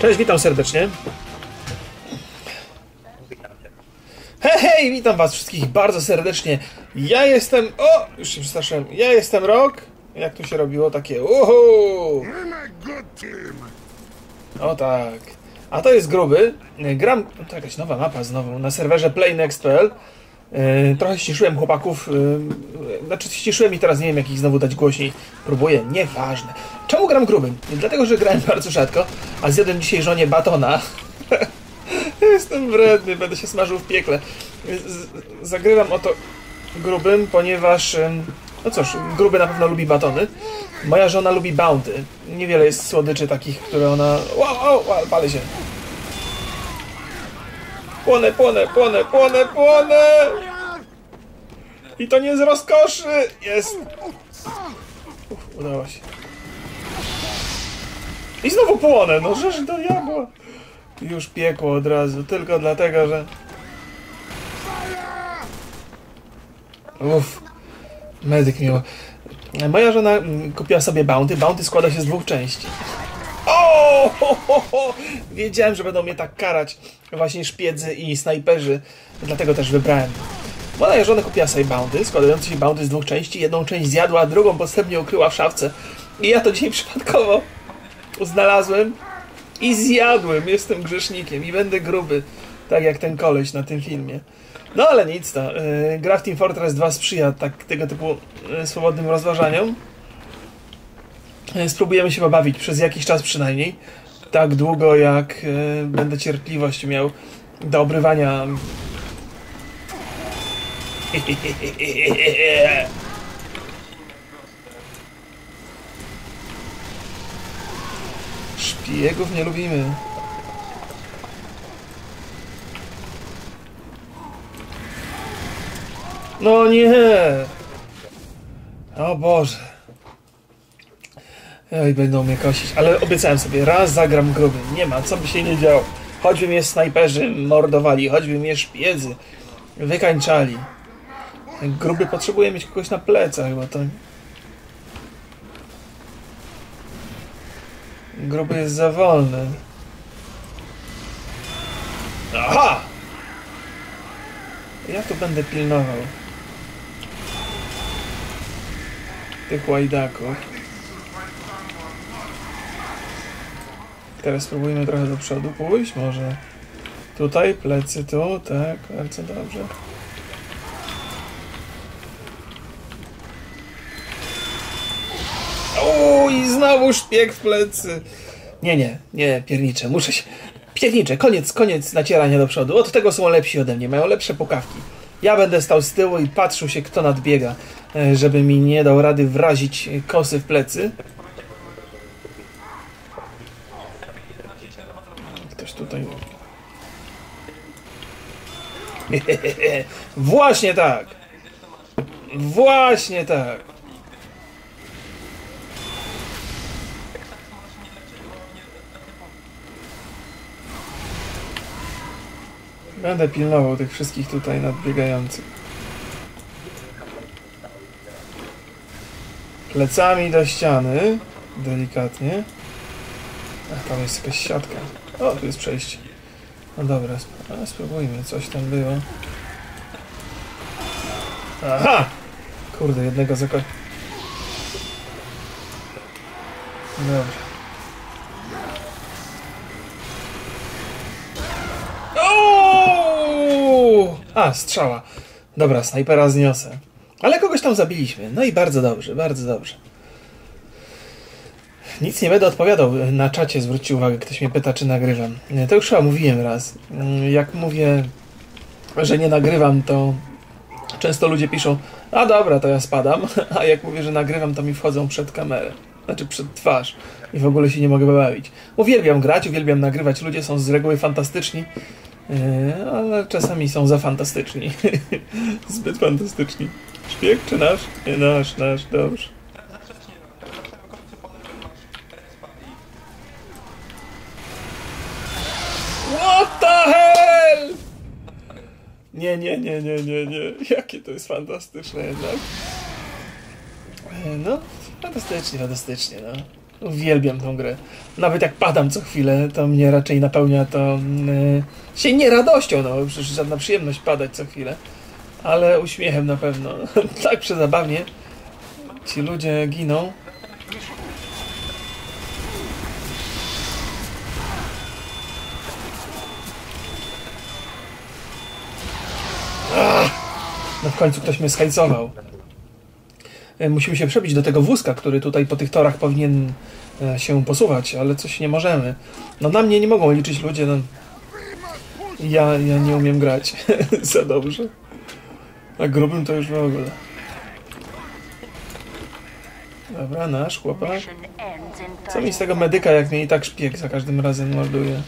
Cześć, witam serdecznie. Hej, hej, witam was wszystkich bardzo serdecznie. Ja jestem... O, już się przestraszyłem. Ja jestem Rok. Jak tu się robiło takie... Uhu! O tak. A to jest gruby. Gram... To jakaś nowa mapa znowu. Na serwerze playnext.pl trochę ściszyłem chłopaków, yy, znaczy ściszyłem i teraz nie wiem jak ich znowu dać głośniej. Próbuję, nieważne. Czemu gram grubym? Dlatego, że grałem bardzo rzadko, a zjadłem dzisiaj żonie batona. Jestem wredny, będę się smażył w piekle. Zagrywam o to grubym, ponieważ... Yy, no cóż, gruby na pewno lubi batony. Moja żona lubi bounty. Niewiele jest słodyczy takich, które ona... Wow, wow, wow palę się. Płonę, płonę, płonę, płonę, płonę! I to nie z rozkoszy! Jest! Uf, udało się. I znowu płonę, no rzecz do diabła! Już piekło od razu, tylko dlatego, że... Uff. Medyk miło. Moja żona kupiła sobie Bounty. Bounty składa się z dwóch części. Wiedziałem, że będą mnie tak karać właśnie szpiedzy i snajperzy. Dlatego też wybrałem. Moja żona kupiła sobie Bounty, składające się Bounty z dwóch części. Jedną część zjadła, a drugą postępnie ukryła w szafce. I ja to dzisiaj przypadkowo znalazłem i zjadłem. Jestem grzesznikiem i będę gruby, tak jak ten koleś na tym filmie. No ale nic to. Yy, gra Fortress 2 sprzyja tak, tego typu yy, swobodnym rozważaniom. Yy, spróbujemy się pobawić przez jakiś czas przynajmniej. Tak długo jak yy, będę cierpliwość miał do obrywania. Szpiegów nie lubimy. No nie! O Boże. Oj, będą mnie kosić. Ale obiecałem sobie, raz zagram gruby. Nie ma, co by się nie działo. Choćby mnie snajperzy mordowali, choćby mnie szpiedzy wykańczali. Gruby potrzebuje mieć kogoś na plecach, bo to... Gruby jest za wolny. Aha! Ja tu będę pilnował. Tych łajdaków. Teraz spróbujmy trochę do przodu pójść, może tutaj, plecy tu, tak, bardzo dobrze. O, i znowu szpieg w plecy. Nie, nie, nie, piernicze, muszę się... Piernicze, koniec, koniec nacierania do przodu. Od tego są lepsi ode mnie, mają lepsze pokawki. Ja będę stał z tyłu i patrzył się, kto nadbiega, żeby mi nie dał rady wrazić kosy w plecy. Ktoś tutaj... Właśnie tak! Właśnie tak! Będę pilnował tych wszystkich tutaj nadbiegających. Plecami do ściany. Delikatnie. Ach, tam jest jakaś siatka. O, tu jest przejście. No dobra, sp spróbujmy. Coś tam było. Aha! Kurde, jednego zako... Dobra. A, strzała. Dobra, snajpera zniosę. Ale kogoś tam zabiliśmy. No i bardzo dobrze, bardzo dobrze. Nic nie będę odpowiadał na czacie, zwróćcie uwagę, ktoś mnie pyta, czy nagrywam. To już chyba mówiłem raz. Jak mówię, że nie nagrywam, to często ludzie piszą, a dobra, to ja spadam, a jak mówię, że nagrywam, to mi wchodzą przed kamerę. Znaczy przed twarz i w ogóle się nie mogę bawić. Uwielbiam grać, uwielbiam nagrywać, ludzie są z reguły fantastyczni, ale czasami są za fantastyczni. Zbyt fantastyczni. Szpieg czy nasz? Nie, nasz, nasz, dobrze. Nie, nie, nie, nie, nie, nie. Jakie to jest fantastyczne jednak. No, fantastycznie, fantastycznie, no. Uwielbiam tą grę. Nawet jak padam co chwilę, to mnie raczej napełnia to yy, się nie radością, no przecież żadna przyjemność padać co chwilę, ale uśmiechem na pewno. tak przezabawnie ci ludzie giną. No w końcu ktoś mnie skajcował. E, Musimy się przebić do tego wózka, który tutaj po tych torach powinien e, się posuwać, ale coś nie możemy. No na mnie nie mogą liczyć ludzie, no. Ja, ja nie umiem grać za dobrze. A grubym to już w ogóle. Dobra, nasz chłopak. Co mi 30 z tego medyka, jak mnie i tak szpieg za każdym razem morduje?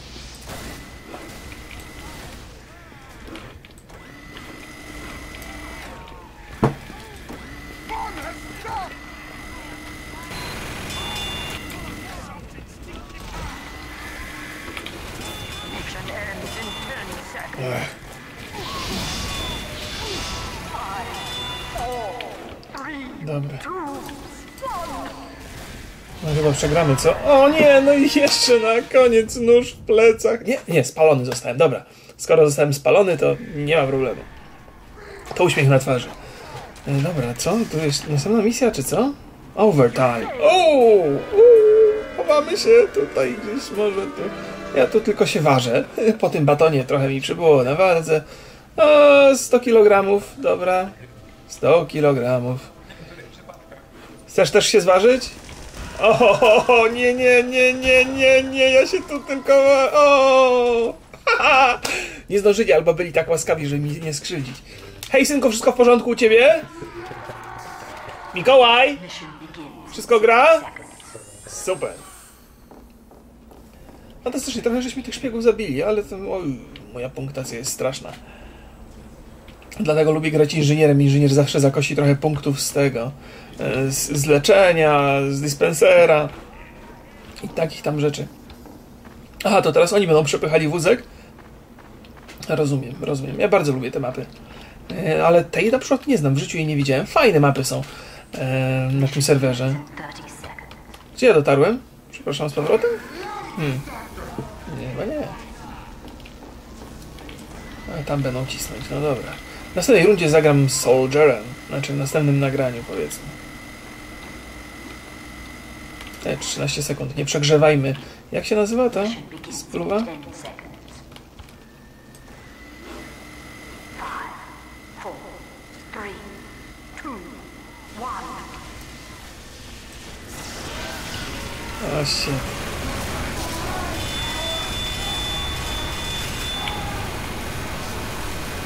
Dobra. No chyba przegramy, co? O nie, no i jeszcze na koniec nóż w plecach. Nie, nie, spalony zostałem, dobra. Skoro zostałem spalony, to nie ma problemu. To uśmiech na twarzy. E, Dobra, co? Tu jest następna misja, czy co? Overtime. O, chowamy się tutaj gdzieś, może tu. Ja tu tylko się ważę. Po tym batonie trochę mi przybyło na wadze. O, 100 kg, dobra. 100 kg. Chcesz też się zważyć? O, nie, nie, nie, nie, nie, nie, ja się tu tylko... O! Nie zdążyli, albo byli tak łaskawi, żeby mi nie skrzywdzić. Hej, synku, wszystko w porządku u ciebie? Mikołaj? Wszystko gra? Super. Fantastycznie, trochę żeśmy tych szpiegów zabili, ale to, oj, moja punktacja jest straszna. Dlatego lubię grać inżynierem. Inżynier zawsze zakosi trochę punktów z tego. e, Z, z leczenia, z dispensera i takich tam rzeczy. Aha, to teraz oni będą przepychali wózek? Rozumiem, rozumiem. Ja bardzo lubię te mapy. E, Ale tej na przykład nie znam, w życiu jej nie widziałem. Fajne mapy są e, na tym serwerze. 30 seconds. Gdzie ja dotarłem? Przepraszam, z powrotem? Hmm. Chyba nie. A tam będą cisnąć, no dobra. W następnej rundzie zagram Soldierem. Znaczy w następnym nagraniu, powiedzmy. E, 13 sekund, nie przegrzewajmy. Jak się nazywa ta spluwa? 10 seconds. Five, four, three, two, one. O się.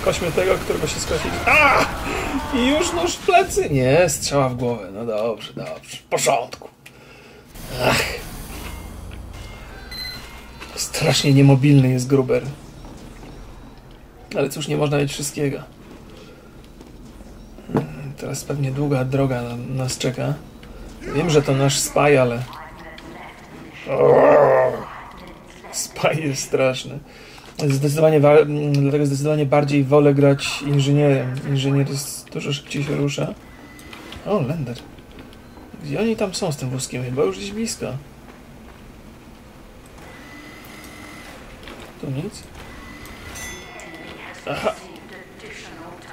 Kośmy tego, którego się skosili. A! I już nóż w plecy? Nie, strzała w głowę. No dobrze, dobrze. W porządku. Ach. Strasznie niemobilny jest Gruber. Ale cóż, nie można mieć wszystkiego. Hmm, Teraz pewnie długa droga na, nas czeka. Wiem, że to nasz spaj, ale... Spaj jest straszny. Zdecydowanie, wa- dlatego zdecydowanie bardziej wolę grać inżynierem. Inżynier jest dużo szybciej się rusza. O, Lender. Gdzie oni tam są z tym wózkiem? Chyba już gdzieś blisko. Tu nic? Aha.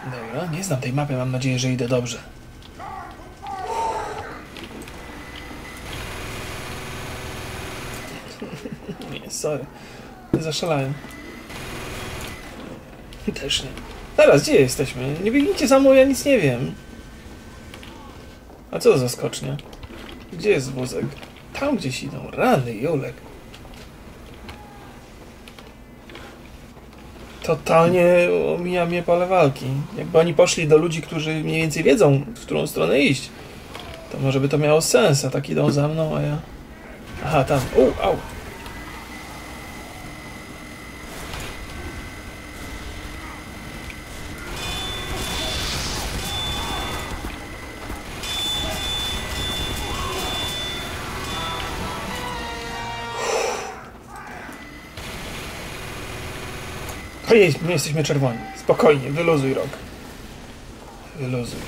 Dobra, nie znam tej mapy, mam nadzieję, że idę dobrze. Nie, sorry. Zaszalałem. Też nie. Teraz, gdzie jesteśmy? Nie biegnijcie za mną, ja nic nie wiem. A co za skocznia? Gdzie jest wózek? Tam gdzieś idą. Rany, Julek. Totalnie omija mnie pole walki. Jakby oni poszli do ludzi, którzy mniej więcej wiedzą, w którą stronę iść, to może by to miało sens, a tak idą za mną, a ja... Aha, tam. U, au. Pojedźmy, nie jesteśmy czerwoni. Spokojnie, wyluzuj rok. Wyluzuj.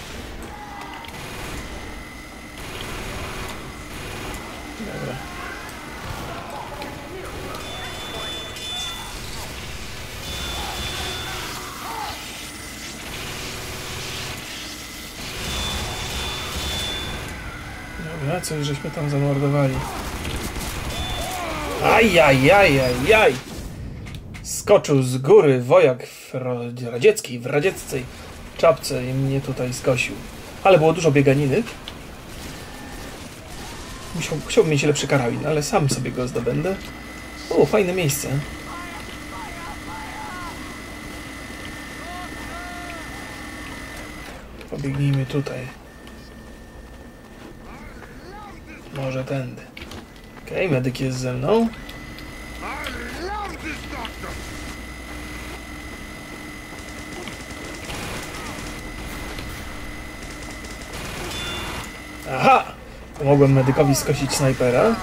Dobra. Dobra, coś żeśmy tam zamordowali. Ajajajajaj! Aj, aj, aj, aj. Skoczył z góry wojak w radzieckiej, w radzieckiej czapce i mnie tutaj skosił. Ale było dużo bieganiny. Musiał, chciałbym mieć lepszy karabin, ale sam sobie go zdobędę. O, fajne miejsce. Pobiegnijmy tutaj. Może tędy. Okej, medyk jest ze mną. Aha! Pomogłem medykowi skosić snajpera.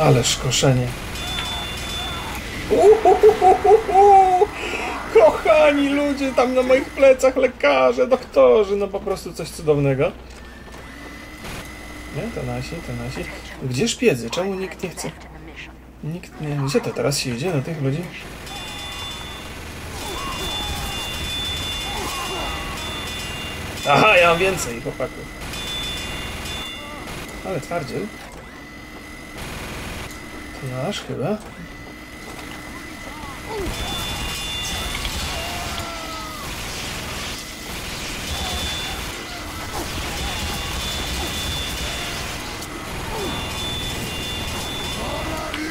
Ależ koszenie. Uhuhuhuhu. Kochani ludzie, tam na moich plecach lekarze, doktorzy, no po prostu coś cudownego. To nasi, to nasi. Gdzie szpiedzy? Czemu nikt nie chce? Nikt nie... Gdzie to teraz się idzie na tych ludzi? Aha, ja mam więcej chłopaków. Ale twardziel. To nasz chyba.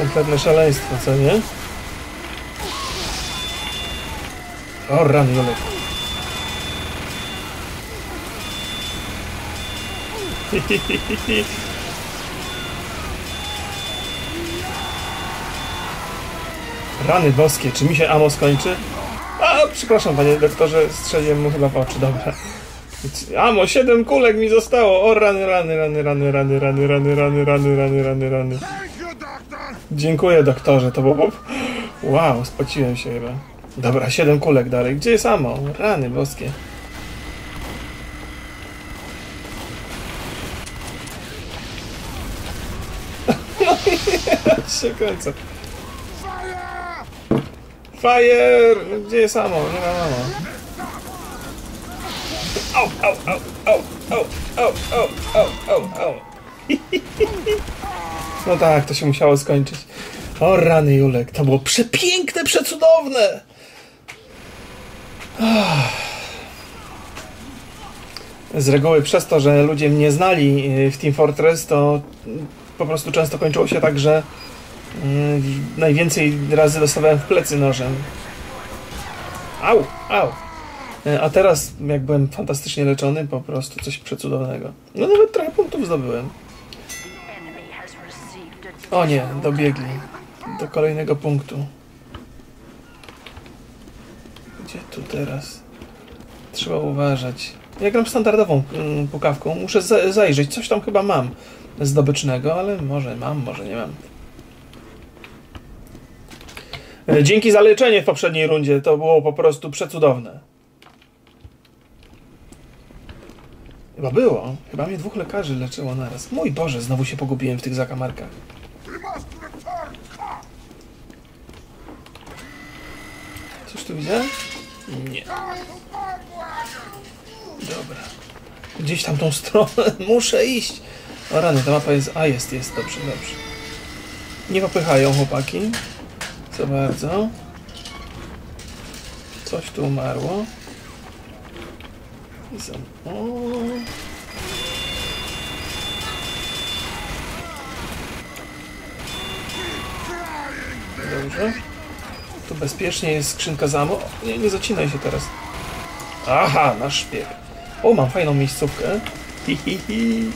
Kompletne szaleństwo, co nie? O, rany Jolek. Rany boskie, czy mi się amo skończy? A, przepraszam panie doktorze, strzeliłem mu chyba w oczy, dobra. Amo, siedem kulek mi zostało! O, rany, rany, rany, rany, rany, rany, rany, rany, rany, rany, rany, rany. Dziękuję doktorze, to było... Wow, spociłem się chyba. Dobra, siedem kulek dalej. Gdzie jest amo? Rany boskie. No i się kręcę. Fire! Gdzie jest amo? Nie ma amo. Au, au, au, au, au, au, au, au, au, au. No tak, to się musiało skończyć. O rany Julek, to było przepiękne, przecudowne! Z reguły przez to, że ludzie mnie znali y, w Team Fortress, to mm, po prostu często kończyło się tak, że mm, najwięcej razy dostawałem w plecy nożem. Au, au. E, A teraz, jak byłem fantastycznie leczony, po prostu coś przecudownego. No nawet trochę punktów zdobyłem. O nie, dobiegli do kolejnego punktu. Gdzie tu teraz? Trzeba uważać. Ja gram standardową mm, pukawką. Muszę za- zajrzeć. Coś tam chyba mam zdobycznego, ale może mam, może nie mam. E, Dzięki za leczenie w poprzedniej rundzie. To było po prostu przecudowne. Chyba było. Chyba mnie dwóch lekarzy leczyło naraz. Mój Boże, znowu się pogubiłem w tych zakamarkach. Tu widziałem? Nie. Dobra. Gdzieś tam tą stronę muszę iść. O rany, ta mapa jest... A, jest, jest. Dobrze, dobrze. Nie popychają chłopaki. Za bardzo. Coś tu umarło. O. Dobrze. Bezpiecznie jest skrzynka za ammo. Nie, nie zacinaj się teraz. Aha, nasz szpieg. O, mam fajną miejscówkę. Hi, hi, hi.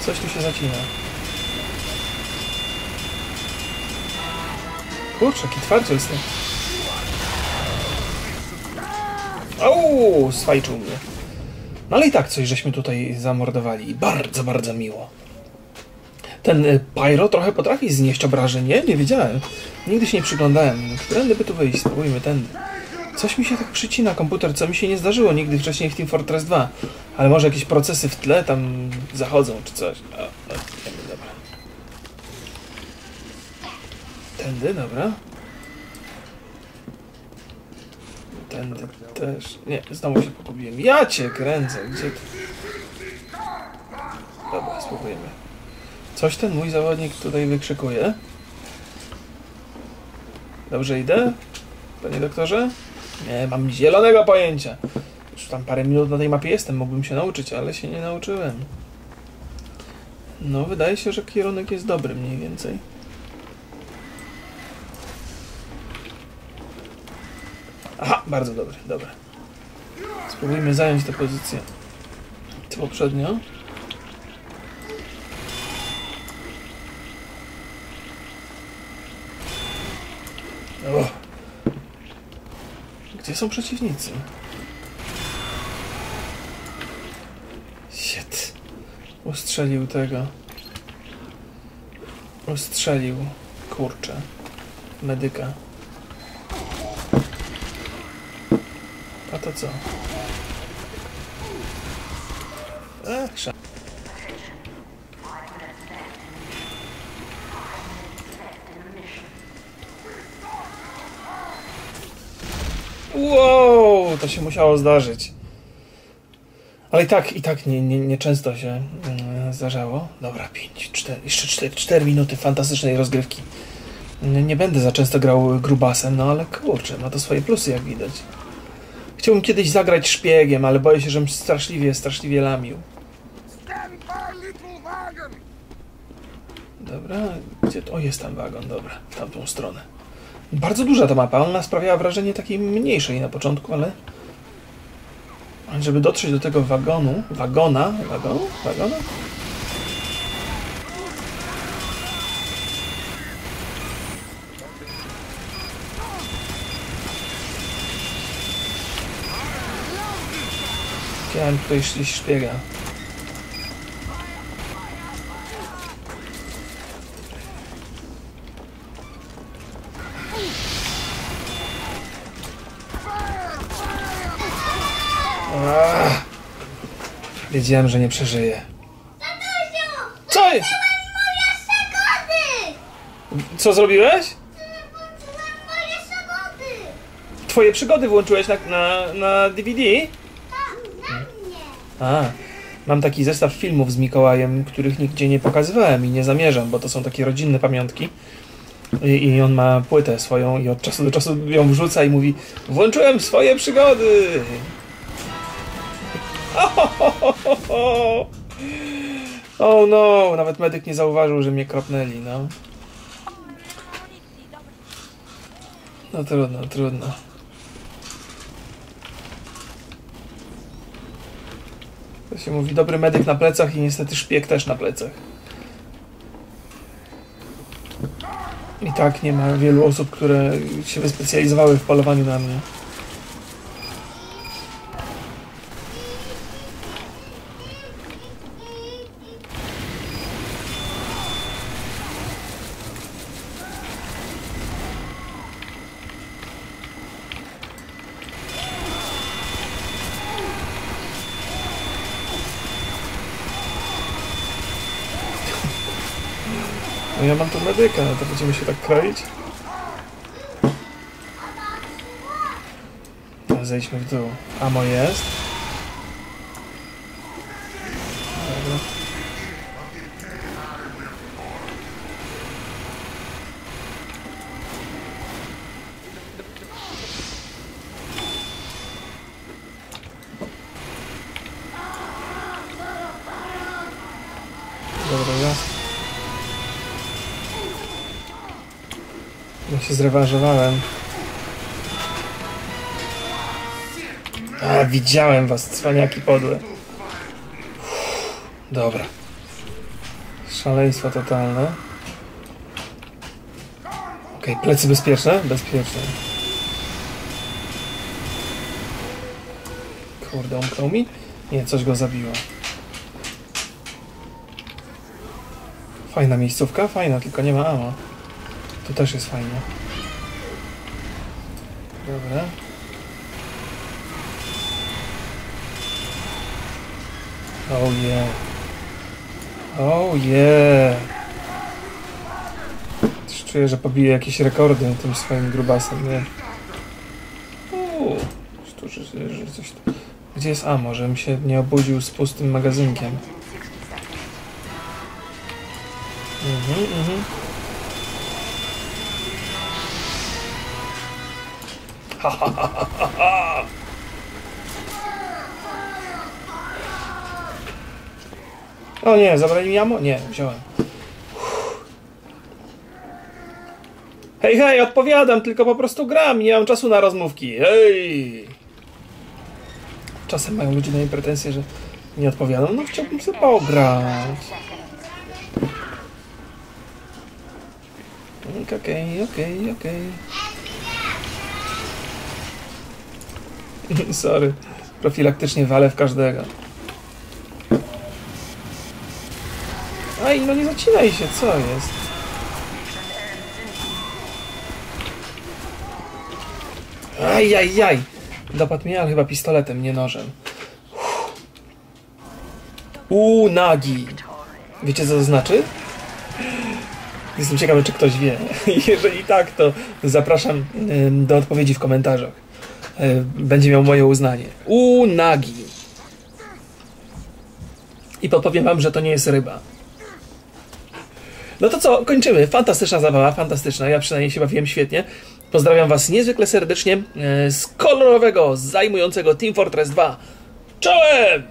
Coś tu się zacina. Kurczę, jaki twardziel jestem. Au, swajczył mnie. No ale i tak coś żeśmy tutaj zamordowali. Bardzo, bardzo miło. Ten y, Pyro trochę potrafi znieść obrażeń, nie? Wiedziałem. Nigdy się nie przyglądałem. Którędy by tu wyjść? Spróbujmy tędy. Coś mi się tak przycina komputer, co mi się nie zdarzyło nigdy wcześniej w Team Fortress 2. Ale może jakieś procesy w tle tam zachodzą czy coś. A, no, dobra. Tędy, dobra. Tędy też. Nie, znowu się pogubiłem. Ja cię kręcę, gdzie ty? Dobra, spróbujemy. Coś ten mój zawodnik tutaj wykrzykuje. Dobrze idę? Panie doktorze? Nie, mam zielonego pojęcia. Już tam parę minut na tej mapie jestem, mógłbym się nauczyć, ale się nie nauczyłem. No, wydaje się, że kierunek jest dobry mniej więcej. Aha, bardzo dobry, dobra. Spróbujmy zająć tę pozycję. Co poprzednio? O. Gdzie są przeciwnicy? Shit. Ustrzelił tego. Ustrzelił. Kurczę. Medyka. A to co? Ech, szan. Wow, się musiało zdarzyć. Ale i tak, i tak nie, nie, nie często się mm, zdarzało. Dobra, 5, 4, jeszcze 4, 4 minuty fantastycznej rozgrywki. Nie, nie będę za często grał grubasem, no ale kurczę, ma to swoje plusy, jak widać. Chciałbym kiedyś zagrać szpiegiem, ale boję się, żebym straszliwie, straszliwie lamił. Dobra, gdzie to? O, jest tam wagon, dobra, w tamtą stronę. Bardzo duża ta mapa, ona sprawiała wrażenie takiej mniejszej na początku, ale... Żeby dotrzeć do tego wagonu, wagona, wagonu, wagona? Chciałem tutaj szpiega. Wiedziałem, że nie przeżyję. Co? je- Co zrobiłeś? Twoje przygody włączyłeś na, na, na DVD? A, mam taki zestaw filmów z Mikołajem, których nigdzie nie pokazywałem i nie zamierzam, bo to są takie rodzinne pamiątki. I, I on ma płytę swoją i od czasu do czasu ją wrzuca i mówi Włączyłem swoje przygody! Oh no, nawet medyk nie zauważył, że mnie kropnęli, no. No trudno, trudno. To się mówi dobry medyk na plecach i niestety szpieg też na plecach. I tak nie ma wielu osób, które się wyspecjalizowały w polowaniu na mnie. Ja mam tu medyka, no to będziemy się tak kroić. Zejdźmy w dół. Amo jest. Się zrewanżowałem. A, widziałem was, cwaniaki podłe. Dobra. Szaleństwo totalne. Okej, plecy bezpieczne? Bezpieczne. Kurde, umknął mi? Nie, coś go zabiło. Fajna miejscówka? Fajna, tylko nie ma amo. To też jest fajne. Dobra. Oh yeah. Oh yeah. Też czuję, że pobiję jakieś rekordy tym swoim grubasem, nie? Tu, że. Gdzie jest Amo, żebym się nie obudził z pustym magazynkiem? Mhm, mhm. Ha. O nie, zabrali mi ammo? Nie, wziąłem. Uff. Hej, hej, odpowiadam, tylko po prostu gram, nie mam czasu na rozmówki. Hej! Czasem mają ludzie na mnie pretensje, że nie odpowiadam. No chciałbym sobie pograć. Okej, okej, okej. Sorry. Profilaktycznie walę w każdego. Aj, no nie zacinaj się, co jest? Aj, aj, aj. Dopadł mnie, ale chyba pistoletem, nie nożem. Uuu, nagi. Wiecie co to znaczy? Jestem ciekawy, czy ktoś wie. Jeżeli tak, to zapraszam do odpowiedzi w komentarzach. Y, Będzie miał moje uznanie. Uuu, nagi. I podpowiem wam, że to nie jest ryba. No to co, kończymy. Fantastyczna zabawa, fantastyczna. Ja przynajmniej się bawiłem świetnie. Pozdrawiam Was niezwykle serdecznie e, z kolorowego, zajmującego Team Fortress 2. Czołem!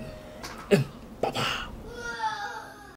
Pa, pa.